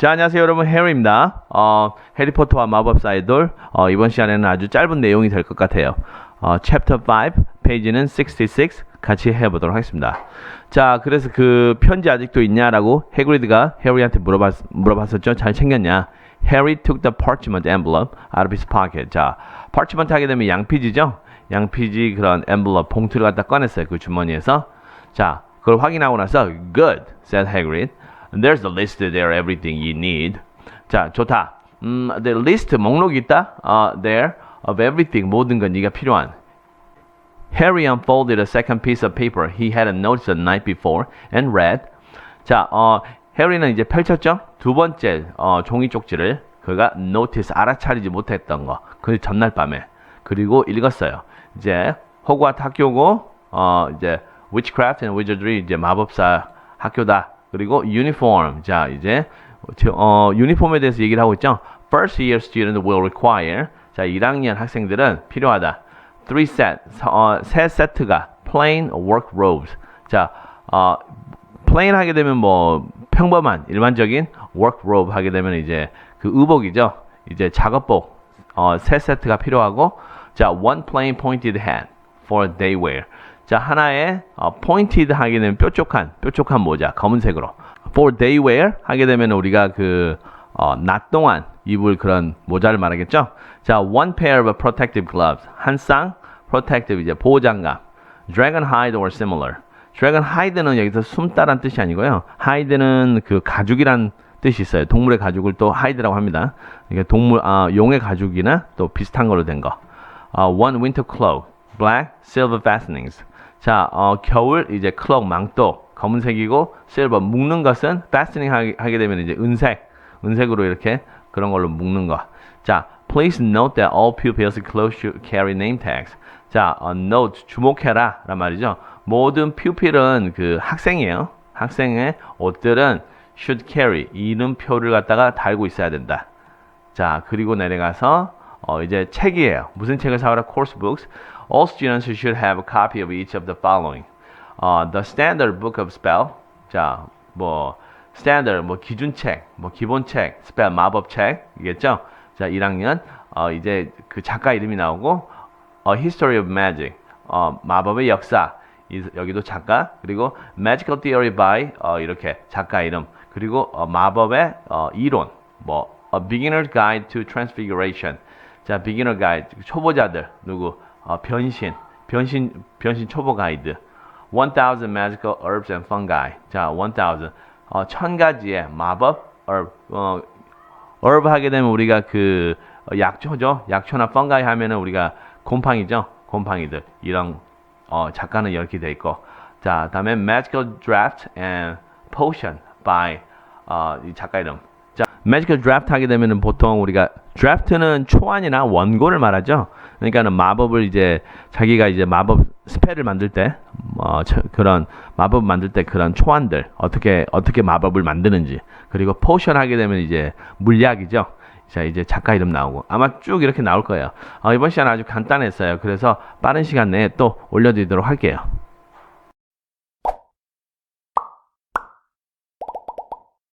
자, 안녕하세요, 여러분. 해리입니다. 어, 해리포터와 마법사의 돌. 어, 이번 시간에는 아주 짧은 내용이 될 것 같아요. 어, 챕터 5, 페이지는 66 같이 해보도록 하겠습니다. 자, 그래서 그 편지 아직도 있냐라고 해그리드가 해리한테 물어봤, 물어봤었죠. 잘 챙겼냐? Harry took the parchment envelope out of his pocket. 자, parchment 하게 되면 양피지죠? 양피지 그런 envelope 봉투를 갖다 꺼냈어요. 그 주머니에서. 자, 그걸 확인하고 나서 good, said Hagrid. There's a list there, everything you need. 자, 좋다. 음, the list 목록이 있다. 어, there of everything 모든 건 네가 필요한. Harry unfolded a second piece of paper he hadn't noticed the night before and read. 자, 어, 해리는 이제 펼쳤죠. 두 번째 어, 종이 쪽지를 그가 notice 알아차리지 못했던 거. 그 전날 밤에 그리고 읽었어요. 이제 호그와트 학교고 어, 이제 witchcraft and wizardry 이제 마법사 학교다. 그리고 uniform. 자, 이제 저- 어, 유니폼에 대해서 얘기를 하고 있죠. First year student will require. 자, 1학년 학생들은 필요하다. Three set. 어, 세 세트가 plain work robes. 자, 어, plain 하게 되면 뭐 평범한 일반적인 work robe 하게 되면 이제 그 의복이죠. 이제 작업복 어, 세 세트가 필요하고 자, one plain pointed hat for day wear. 자, 하나의 어, pointed 하게 되면 뾰족한 뾰족한 모자 검은색으로 for day wear 하게 되면 우리가 그 어, 낮 동안 입을 그런 모자를 말하겠죠. 자, one pair of protective gloves 한 쌍 protective 이제 보호 장갑 dragon hide or similar. dragon hide는 여기서 숨다란 뜻이 아니고요. hide는 그 가죽이란 뜻이 있어요. 동물의 가죽을 또 hide라고 합니다. 이게 동물 아, 용의 가죽이나 또 비슷한 걸로 된 거. 어, one winter cloak, black, silver fastenings. 자, 어, 겨울 이제 클럭 망토 검은색이고 silver 묶는 것은 fastening 하게, 되면 이제 은색, 은색으로 이렇게 그런 걸로 묶는 거. 자, please note that all pupils clothes should carry name tags. 자, 어, note 주목해라 란 말이죠. 모든 pupil은 그 학생이에요. 학생의 옷들은 should carry 이름표를 갖다가 달고 있어야 된다. 자, 그리고 내려가서 어, 이제 책이에요. 무슨 책을 사오라? Course books. All students should have a copy of each of the following. 어, the standard book of spell. 자, 뭐 standard 뭐 기준책, 뭐 기본책, spell 마법책이겠죠? 자, 1학년 어, 이제 그 작가 이름이 나오고 A History of Magic. 어, 마법의 역사. 이- 여기도 작가 그리고 Magical Theory by 어, 이렇게 작가 이름 그리고 어, 마법의 어, 이론 뭐 A Beginner Guide to Transfiguration 자 Beginner Guide 초보자들 누구 어, 변신 변신 변신 초보 가이드. 1000 Magical Herbs and Fungi. 자 1000 어, 천 가지의 마법 herb 어, herb 하게 되면 우리가 그 어, 약초죠. 약초나 fungi 하면은 우리가 곰팡이죠. 곰팡이들. 이런 어, 작가는 이렇게 돼 있고. 자 다음에 Magical Draft and Potion by 어, 이 작가 이름. 자 Magical Draft 하게 되면은 보통 우리가 draft는 초안이나 원고를 말하죠 그러니까는 마법을 이제 자기가 이제 마법 스펠을 만들 때 어, 저- 그런 마법 만들 때 그런 초안들 어떻게 어떻게 마법을 만드는지 그리고 포션 하게 되면 이제 물약이죠 자, 이제 작가 이름 나오고 아마 쭉 이렇게 나올 거예요. 어, 이번 시간 아주 간단했어요. 그래서 빠른 시간 내에 또 올려드리도록 할게요.